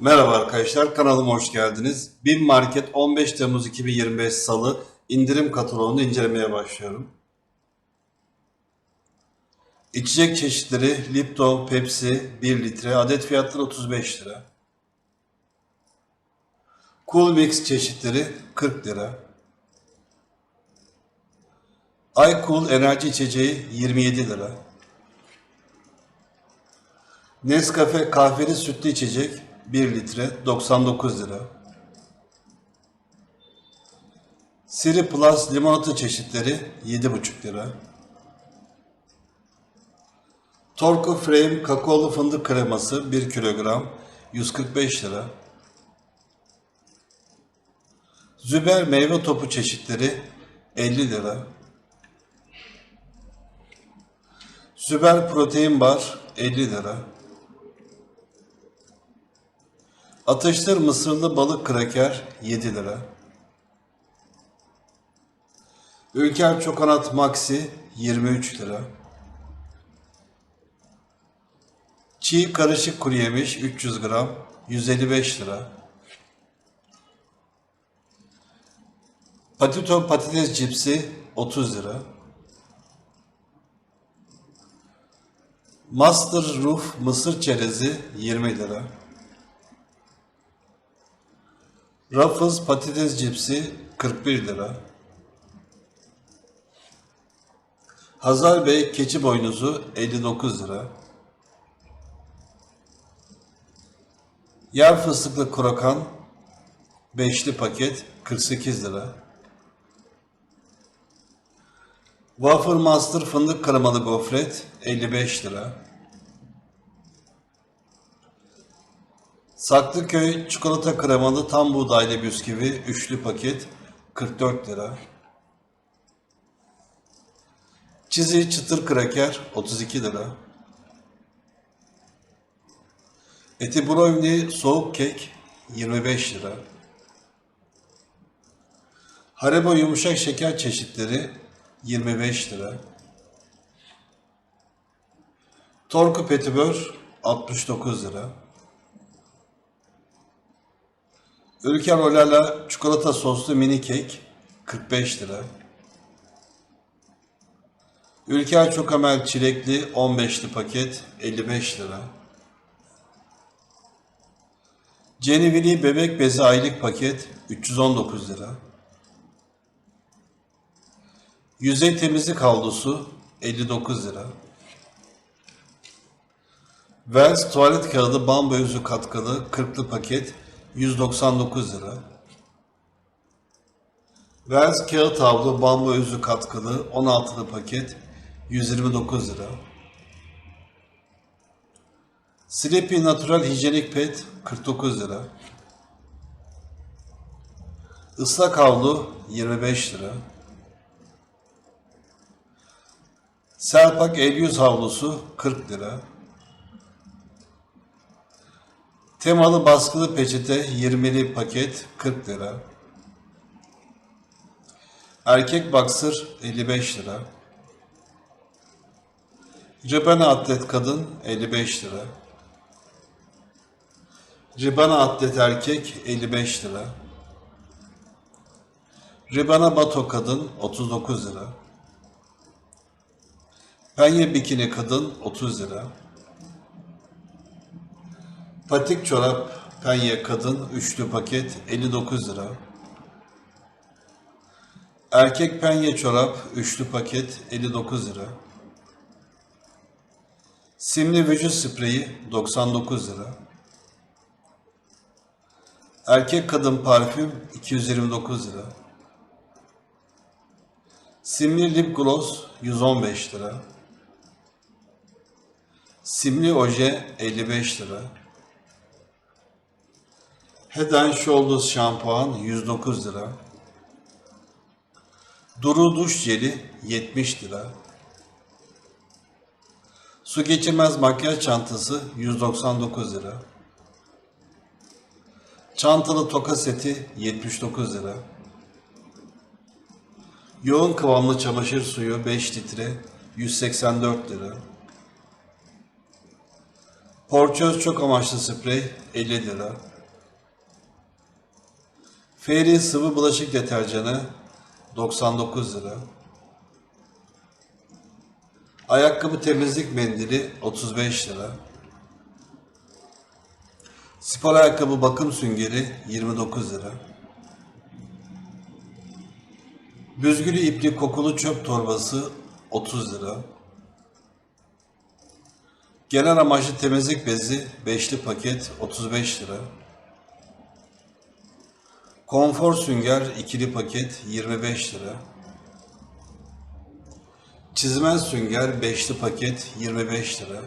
Merhaba arkadaşlar, kanalıma hoş geldiniz. BİM Market 15 Temmuz 2025 Salı indirim kataloğunu incelemeye başlıyorum. İçecek çeşitleri Lipton, Pepsi 1 litre, adet fiyatları 35 lira. Cool Mix çeşitleri 40 lira. iCool enerji içeceği 27 lira. Nescafe kahveli sütlü içecek 1 litre 99 lira. Siri Plus limonata çeşitleri 7,5 lira. Torku Frame kakaolu fındık kreması 1 kilogram 145 lira. Züber meyve topu çeşitleri 50 lira. Züber protein bar 50 lira. Atıştır mısırlı balık kraker 7 lira. Ülker Çokonat Maxi 23 lira. Çiğ karışık kuru yemiş 300 gram 155 lira. Patito patates cipsi 30 lira. Master Roof mısır çerezi 20 lira. Ruffles patates cipsi 41 lira. Hazar Bey keçi boynuzu 59 lira. Yer fıstıklı krokan beşli paket 48 lira. Wafer Master fındık kremalı gofret 55 lira. Saklıköy çikolata kremalı tam buğdaylı bisküvi üçlü paket 44 lira. Çizi çıtır kraker 32 lira. Eti brownie soğuk kek 25 lira. Haribo yumuşak şeker çeşitleri 25 lira. Torku petibör 69 lira. Ülker Olala çikolata soslu mini kek 45 lira. Ülker Çokamel çilekli 15'li paket 55 lira. Cenevili bebek bezi aylık paket 319 lira. Yüzey temizlik havlusu 59 lira. Vels tuvalet kağıdı bambu özü katkılı 40'lı paket 199 lira. Vels kağıt havlu bambu özü katkılı 16'lı paket 129 lira. Sleepy Natural Hijyenik Pet 49 lira. Islak havlu 25 lira. Serpak el yüz havlusu 40 lira. Temalı baskılı peçete 20'li paket 40 lira. Erkek baksır 55 lira. Ribana atlet kadın 55 lira. Ribana atlet erkek 55 lira. Ribana bato kadın 39 lira. Penye bikini kadın 30 lira. Patik çorap penye kadın üçlü paket 59 lira. Erkek penye çorap üçlü paket 59 lira. Simli vücut spreyi 99 lira. Erkek kadın parfüm 229 lira. Simli lip gloss 115 lira. Simli oje 55 lira. Head and Shoulders şampuan 109 lira. Duru duş jeli 70 lira. Su geçirmez makyaj çantası 199 lira. Çantalı toka seti 79 lira. Yoğun kıvamlı çamaşır suyu 5 litre 184 lira. Porçöz çok amaçlı sprey 50 lira. Fairy sıvı bulaşık deterjanı 99 lira. Ayakkabı temizlik mendili 35 lira. Spor ayakkabı bakım süngeri 29 lira. Büzgülü ipli kokulu çöp torbası 30 lira. Genel amaçlı temizlik bezi beşli paket 35 lira. Konfor sünger ikili paket 25 lira. Çizmen sünger beşli paket 25 lira.